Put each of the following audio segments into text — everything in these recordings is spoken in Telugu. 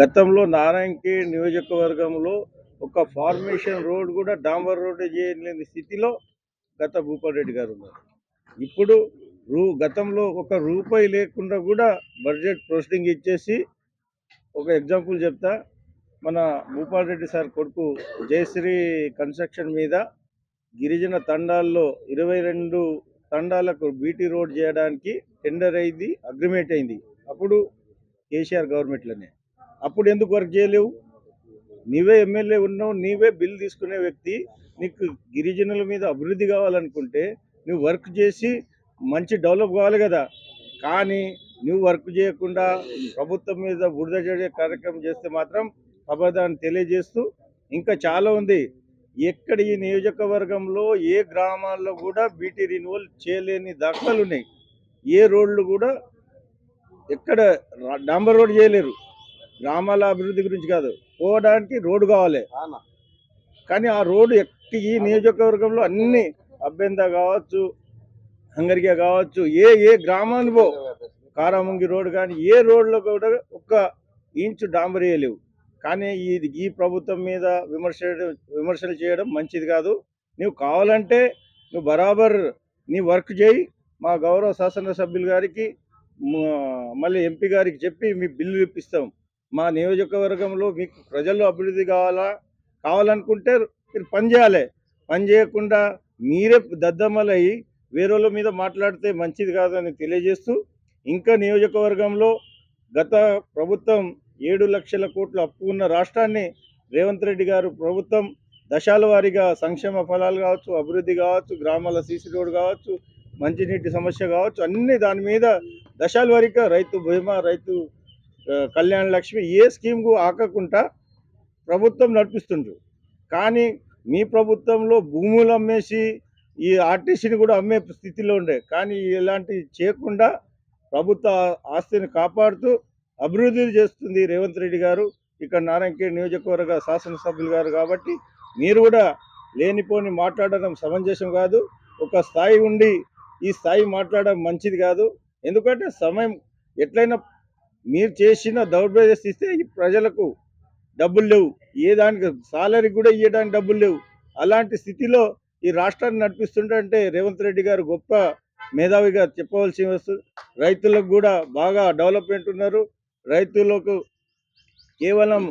గతంలో నారాయణకి నియోజకవర్గంలో ఒక ఫార్మేషన్ రోడ్ కూడా డాంబర్ రోడ్ చేయలేని స్థితిలో గత భూపాల్ రెడ్డి గారు ఉన్నారు. ఇప్పుడు రూ గతంలో ఒక రూపాయి లేకుండా కూడా బడ్జెట్ ప్రొసీడింగ్ ఇచ్చేసి ఒక ఎగ్జాంపుల్ చెప్తా. మన భూపాల్ రెడ్డి సార్ కొడుకు జయశ్రీ కన్స్ట్రక్షన్ మీద గిరిజన తండాల్లో ఇరవై రెండు తండాలకు బీటీ రోడ్ చేయడానికి టెండర్ అయింది అగ్రిమెంట్ అయింది. అప్పుడు కేసీఆర్ గవర్నమెంట్లోనే అప్పుడు ఎందుకు వర్క్ చేయలేవు? నీవే ఎమ్మెల్యే ఉన్నావు నీవే బిల్ తీసుకునే వ్యక్తి నీకు గిరిజనుల మీద అభివృద్ధి కావాలనుకుంటే నువ్వు వర్క్ చేసి మంచి డెవలప్ కావాలి కదా. కానీ నువ్వు వర్క్ చేయకుండా ప్రభుత్వం మీద బురద చడే కార్యక్రమం చేస్తే మాత్రం అబద్ధాన్ని తెలియజేస్తూ ఇంకా చాలా ఉంది. ఎక్కడ ఈ నియోజకవర్గంలో ఏ గ్రామాల్లో కూడా బీటీ రిన్యూవల్ చేయలేని దాఖలు ఉన్నాయి. ఏ రోడ్లు కూడా ఎక్కడ డాంబర్ రోడ్ చేయలేరు. గ్రామాల అభివృద్ధి గురించి కాదు పోవడానికి రోడ్డు కావాలి. కానీ ఆ రోడ్డు ఎక్క ఈ నియోజకవర్గంలో అన్ని అభ్యంత కావచ్చు హంగరిగా కావచ్చు ఏ ఏ గ్రామాన్ని పో కారామంగి రోడ్ కానీ ఏ రోడ్లో కూడా ఒక్క ఇంచు డాంబర్ వేయలేవు కానీ ఇది ఈ ప్రభుత్వం మీద విమర్శ విమర్శలు చేయడం మంచిది కాదు. నువ్వు కావాలంటే నువ్వు బరాబర్ నీ వర్క్ చేయి. మా గౌరవ శాసనసభ్యులు గారికి మళ్ళీ ఎంపీ గారికి చెప్పి మీ బిల్లు ఇప్పిస్తాం. మా నియోజకవర్గంలో మీకు ప్రజల్లో అభివృద్ధి కావాలా? కావాలనుకుంటే మీరు పని చేయాలి. పని చేయకుండా మీరే దద్దమ్మలయ్యి వేరేల మీద మాట్లాడితే మంచిది కాదని తెలియజేస్తూ ఇంకా నియోజకవర్గంలో గత ప్రభుత్వం ఏడు లక్షల కోట్లు అప్పు ఉన్న రాష్ట్రాన్ని రేవంత్ రెడ్డి గారు ప్రభుత్వం దశాల వారీగా సంక్షేమ ఫలాలు కావచ్చు అభివృద్ధి కావచ్చు గ్రామాల సీసీ రోడ్ కావచ్చు మంచినీటి సమస్య కావచ్చు అన్ని దాని మీద దశాల వారీగా రైతు బీమా రైతు కళ్యాణ లక్ష్మి ఏ స్కీమ్కు ఆకకుండా ప్రభుత్వం నడిపిస్తుండ్రు. కానీ మీ ప్రభుత్వంలో భూములు అమ్మేసి ఈ ఆర్టీసీని కూడా అమ్మే స్థితిలో ఉండే. కానీ ఇలాంటివి చేయకుండా ప్రభుత్వ ఆస్తిని కాపాడుతూ అభివృద్ధి చేస్తుంది రేవంత్ రెడ్డి గారు. ఇక్కడ నారాయణఖేడ్ నియోజకవర్గ శాసనసభ్యులు గారు కాబట్టి మీరు కూడా లేనిపోని మాట్లాడడం సమంజసం కాదు. ఒక స్థాయి ఉండి ఈ స్థాయి మాట్లాడడం మంచిది కాదు. ఎందుకంటే సమయం ఎట్లయినా మీరు చేసిన దౌర్భాగ్య ఇస్తే ఈ ప్రజలకు డబ్బులు లేవు. ఏ దానికి సాలరీ కూడా ఇవ్వడానికి డబ్బులు లేవు. అలాంటి స్థితిలో ఈ రాష్ట్రాన్ని నడిపిస్తుంటే రేవంత్ రెడ్డి గారు గొప్ప మేధావిగా చెప్పవలసి వస్తుంది రైతులకు కూడా బాగా డెవలప్మెంట్ ఉన్నారు. రైతులకు కేవలం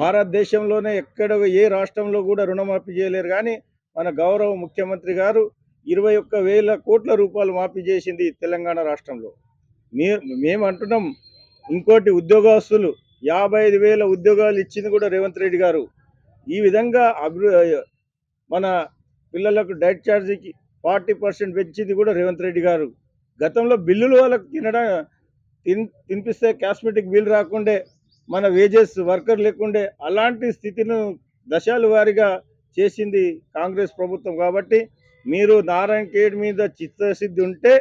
భారతదేశంలోనే ఎక్కడ ఏ రాష్ట్రంలో కూడా రుణమాఫీ చేయలేరు. కానీ మన గౌరవ ముఖ్యమంత్రి గారు ఇరవై ఒక్క వేల కోట్ల రూపాయలు మాఫీ చేసింది తెలంగాణ రాష్ట్రంలో. మే మేము అంటున్నాం ఇంకోటి ఉద్యోగస్తులు యాభై ఐదు వేల ఉద్యోగాలు ఇచ్చింది కూడా రేవంత్ రెడ్డి గారు. ఈ విధంగా అభివృ మన పిల్లలకు డైట్ ఛార్జీకి ఫార్టీ పర్సెంట్ పెంచింది కూడా రేవంత్ రెడ్డి గారు. గతంలో బిల్లులు వాళ్ళకు తినడం తిన్ తినిపిస్తే కాస్మెటిక్ బిల్ రాకుండే మన వేజెస్ వర్కర్ లేకుండే అలాంటి స్థితిని దశాల వారీగా చేసింది కాంగ్రెస్ ప్రభుత్వం కాబట్టి మీరు నారాయణ ఖేడ్ మీద చిత్తశుద్ధి ఉంటే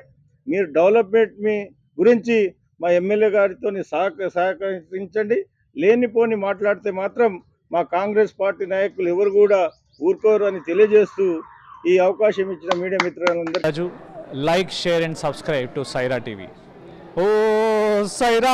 మీరు డెవలప్మెంట్ మీ గురించి మా ఎమ్మెల్యే గారితో సహక సహకరించండి. లేనిపోని మాట్లాడితే మాత్రం మా కాంగ్రెస్ పార్టీ నాయకులు ఎవరు కూడా ఊరుకోరు అని తెలియజేస్తూ ఈ అవకాశం ఇచ్చిన మీడియా మిత్రులందరూ Raju like share and subscribe to Saira TV. Oh Sye Raa!